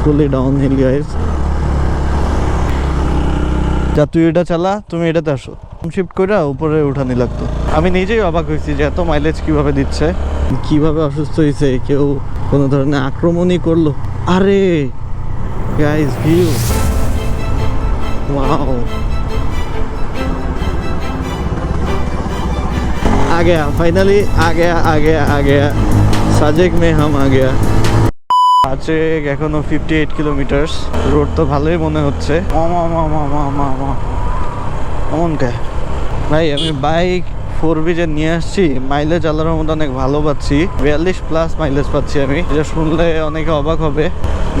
ফুলি down hill guys যা তুই এটা চালা তুমি এটাতে আসো শিফট করে উপরে উঠানি লাগতো আমি নিজেই অবাক হয়েছি যে এত মাইলেজ কিভাবে দিচ্ছে কিভাবে অসুস্থ হয়েছে কেউ কোনো ধরনের আক্রমণই করলো আরে গাইজ ভিউ ওয়াও आ गया फाइनली आ गया आ गया आ गया সাজেক মে হাম আ গয়া আছে এখনও ফিফটি এইট কিলোমিটার্স রোড তো ভালোই মনে হচ্ছে। এমন কে? ভাই, আমি বাইক ফোর যে নিয়ে আসছি। মাইলেজ আল্লাহর মধ্যে অনেক ভালো পাচ্ছি। বিয়াল্লিশ প্লাস মাইলেজ পাচ্ছি আমি। এটা শুনলে অনেকে অবাক হবে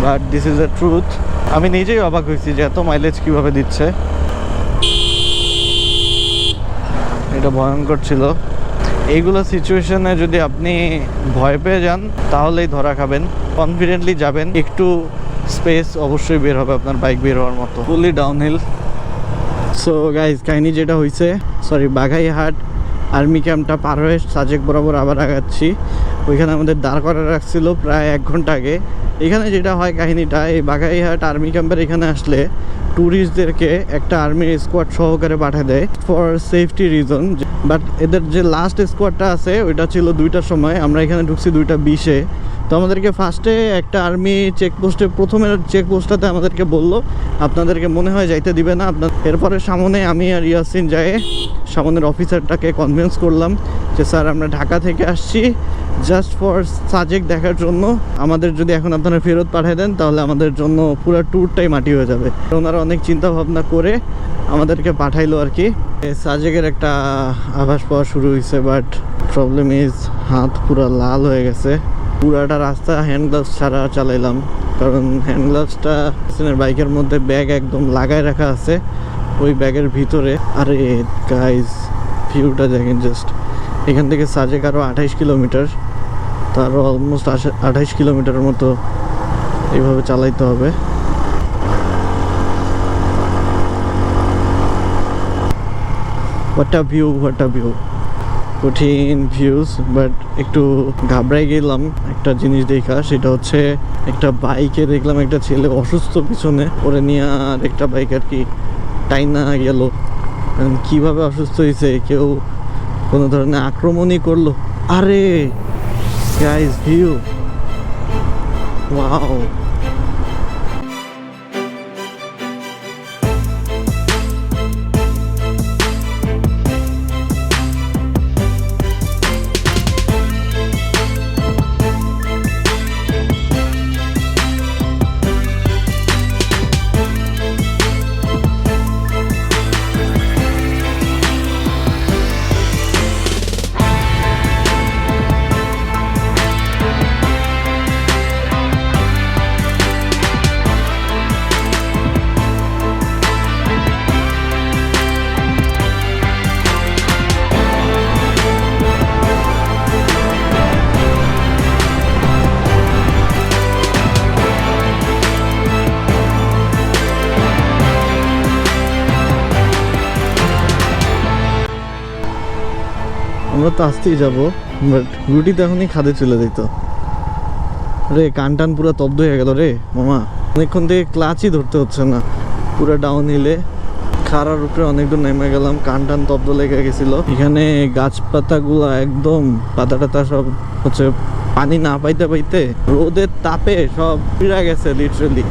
but this is a truth আমি নিজেই অবাক হয়েছি যে এত মাইলেজ কীভাবে দিচ্ছে। এটা ভয়ঙ্কর ছিল। এইগুলো সিচুয়েশনে যদি আপনি ভয় পেয়ে যান, তাহলেই ধরা খাবেন। কনফিডেন্টলি যাবেন। একটু স্পেস অবশ্যই বের হবে আপনার বাইক বের হওয়ার মতো। ফুলি ডাউনহিল সো গাইজ কাহিনি যেটা হয়েছে সরি বাঘাইহাট আর্মি ক্যাম্পটা পার হয়ে সাজেক বরাবর আবার আগাচ্ছি। ওইখানে আমাদের দাঁড় করা রাখছিল প্রায় এক ঘণ্টা আগে। এখানে যেটা হয় কাহিনীটা, এই বাঘাইহাট আর্মি ক্যাম্পের এখানে আসলে ট্যুরিস্টদেরকে একটা আর্মি স্কোয়াড সহকারে পাঠিয়ে দেয় ফর সেফটি রিজন বাট এদের যে লাস্ট স্কোয়াডটা আছে, ওইটা ছিল দুইটার সময়। আমরা এখানে ঢুকছি দুইটা বিশে। তো আমাদেরকে ফার্স্টে একটা আর্মি চেকপোস্টে প্রথমের চেকপোস্টটাতে আমাদেরকে বলল, আপনাদেরকে মনে হয় যাইতে দিবে না, আপনার, এরপরে সামনে আমি আর ইয়াসিন যায় সামনের অফিসারটাকে কনভিন্স করলাম যে, স্যার, আমরা ঢাকা থেকে আসছি জাস্ট ফর সাজেক দেখার জন্য। আমাদের যদি এখন আপনারা ফেরত পাঠিয়ে দেন, তাহলে আমাদের জন্য পুরো ট্যুরটাই মাটি হয়ে যাবে। ওনারা অনেক চিন্তা ভাবনা করে আমাদেরকে পাঠাইলো আর কি। সাজেকের একটা আভাস পাওয়া শুরু হয়েছে বাট প্রবলেম ইজ হাত পুরো লাল হয়ে গেছে। পুরাটা রাস্তা হ্যান্ড গ্লাভস ছাড়া চালাইলাম। কারণ হ্যান্ড গ্লাভসটা বাইকের মধ্যে ব্যাগ একদম লাগায় রাখা আছে, ওই ব্যাগের ভিতরে। আরে গাইজ ভিউটা দেখেন জাস্ট এখান থেকে সাজেক আরও আঠাইশ কিলোমিটার, তারও অলমোস্ট আঠাইশ কিলোমিটারের মতো এইভাবে চালাইতে হবে। হোয়াট ভিউ হোয়াট ভিউ কঠিন ভিউজ বাট একটু ঘাবড়াই গেলাম একটা জিনিস দেখা, সেটা হচ্ছে একটা বাইকে দেখলাম একটা ছেলে অসুস্থ পিছনে, ওরে নিয়ে আর একটা বাইক আর কি টাইনা গেল। কীভাবে অসুস্থ হয়েছে কেউ কোনো ধরনের আক্রমণই করল। আরে গাইস ভিউ ওয়াও আমরা তো আসতেই যাব বাট রুটি তো এখনই খাদে চলে যেত রে কান টান পুরো তব্দ হয়ে গেল রে, মামা। অনেকক্ষণ থেকে ক্লাচই ধরতে হচ্ছে না। পুরো ডাউন হিলে খাড়ার উপরে অনেক দূর নেমে গেলাম কান টান তব্দ লেগে গেছিল। এখানে গাছপাতাগুলো একদম পাতা টাতা সব হচ্ছে পানি না পাইতে পাইতে রোদের তাপে সব পিড়া গেছে লিটারেলি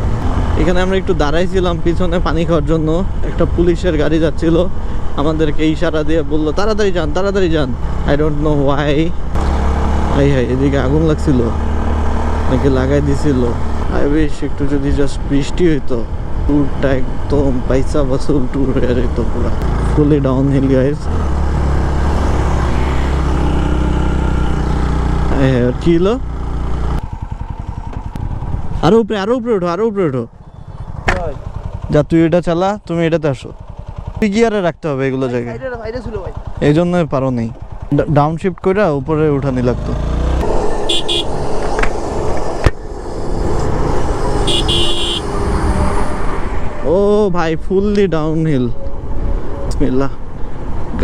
এখানে আমরা একটু দাঁড়াইছিলাম, পিছনে পানি খাওয়ার জন্য। একটা পুলিশের গাড়ি যাচ্ছিল। আমাদেরকে ইশারা দিয়ে বলল, তাড়াতাড়ি যান তাড়াতাড়ি যান। I don't know why hi hi, এদিকে আগুন লাগছিল। নাকি লাগাই দিছিল। আই বেশ একটু যদি জাস্ট বৃষ্টি হইতো। ট্যুরটা একদম পয়সা বসুল ট্যুর হয়ে যেত পুরো। ফুলি ডাউন হিল গাইজ কি হলো? আরও উপরে আরও উপরে ওঠো, আরও উপরে ওঠো। যা তুই এটা চালা তুমি এটাতে আসো। তুই গিয়ারে রাখতে হবে এগুলো জায়গায়। এই জন্য পারো নেই। ডাউন শিফট করে উপরে উঠানি লাগতো। ও ভাই ফুললি ডাউন হিল বিসমিল্লাহ।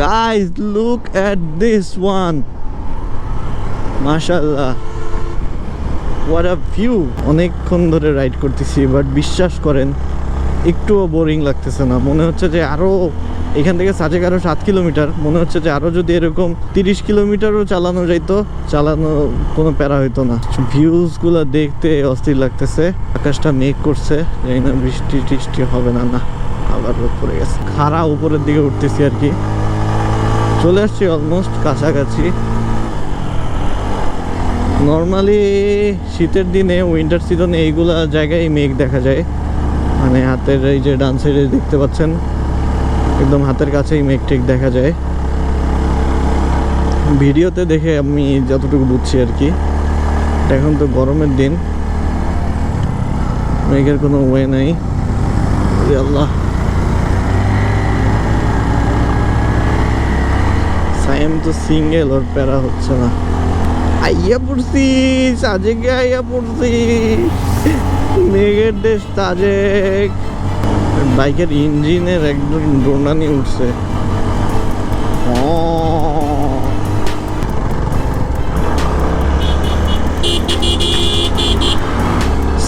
Guys look at this one মাশাআল্লাহ। ওয়াট আ ভিউ অনেকক্ষণ ধরে রাইড করতেছি বাট বিশ্বাস করেন একটুও বোরিং লাগতেছে না। মনে হচ্ছে যে আরও এখান থেকে সাজেক আরও সাত কিলোমিটার। মনে হচ্ছে যে আরও যদি এরকম তিরিশ কিলোমিটারও চালানো যাইতো, চালানো কোনো প্যারা হইতো না। ভিউজগুলো দেখতে অস্থির লাগতেছে। আকাশটা মেঘ করছে, জানি না বৃষ্টি টিষ্টি হবে না না। আবার রোদ পড়ে গেছে। খাড়া উপরের দিকে উঠতেছি আর কি। চলে আসছি অলমোস্ট কাছাকাছি। নর্মালি শীতের দিনে উইন্টার সিজনে এইগুলা জায়গায় মেঘ দেখা যায়। মানে হাতের এই যে ডান সাইডে দেখতে পাচ্ছেন, একদম হাতের কাছেই মেঘ টেক দেখা যায়। ভিডিওতে দেখে আমি যতটুকু বুঝছি আর কি এখন তো গরমের দিন। মেঘের কোনো ওয়ে নাই। আল্লাহ। সাইম তো সিঙ্গেল ওর প্যারা হচ্ছে না। আইয়া পড়ছি সাজেকে আইয়া পড়ছি মেঘের দেশ তাজেক বাইকের ইঞ্জিনের একদম ডোনানি উঠছে ও।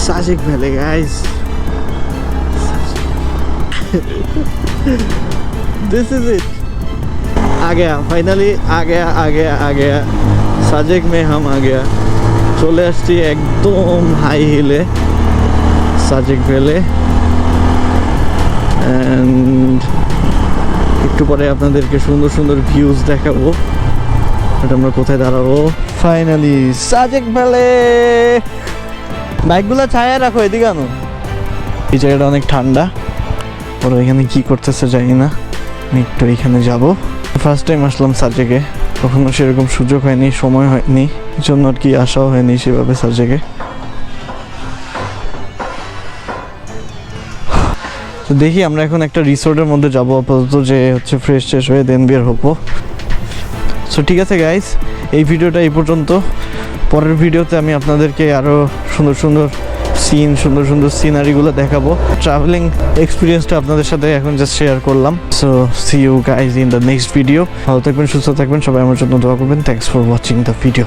Sajek valley guys this is it आ गया फाइनली आ गया आ गया आ गया সাজেক মে হাম আ গয়া চলে আসছি একদম হাই হিলে সাজেক ভেলে অ্যান্ড একটু পরে আপনাদেরকে সুন্দর সুন্দর ভিউজ দেখাবো। এটা আমরা কোথায় দাঁড়াবো? ফাইনালি সাজেক ভ্যালে বাইকগুলো ছায়া রাখো এদিকে আনো। এই জায়গাটা অনেক ঠান্ডা। ওরা এখানে কি করতেছে জানি না। একটু এখানে যাব। ফার্স্ট টাইম আসলাম সাজেকে কখনো সেরকম সুযোগ হয়নি, সময় হয়নি। জন্য আর কি আসাও হয়নি সেভাবে সাজেকে তো দেখি আমরা এখন একটা রিসোর্টের মধ্যে যাব আপাতত যে হচ্ছে ফ্রেশ ট্রেশ হয়ে দেন বের হব। সো ঠিক আছে গাইস এই ভিডিওটা এই পর্যন্ত। পরের ভিডিওতে আমি আপনাদেরকে আরও সুন্দর সুন্দর সিন সুন্দর সুন্দর সিনারিগুলো দেখাবো। ট্রাভেলিং এক্সপিরিয়েন্সটা আপনাদের সাথে এখন জাস্ট শেয়ার করলাম। So see you guys in the next video ভালো থাকবেন, সুস্থ থাকবেন, সবাই আমার জন্য দোয়া করবেন। Thanks for watching the video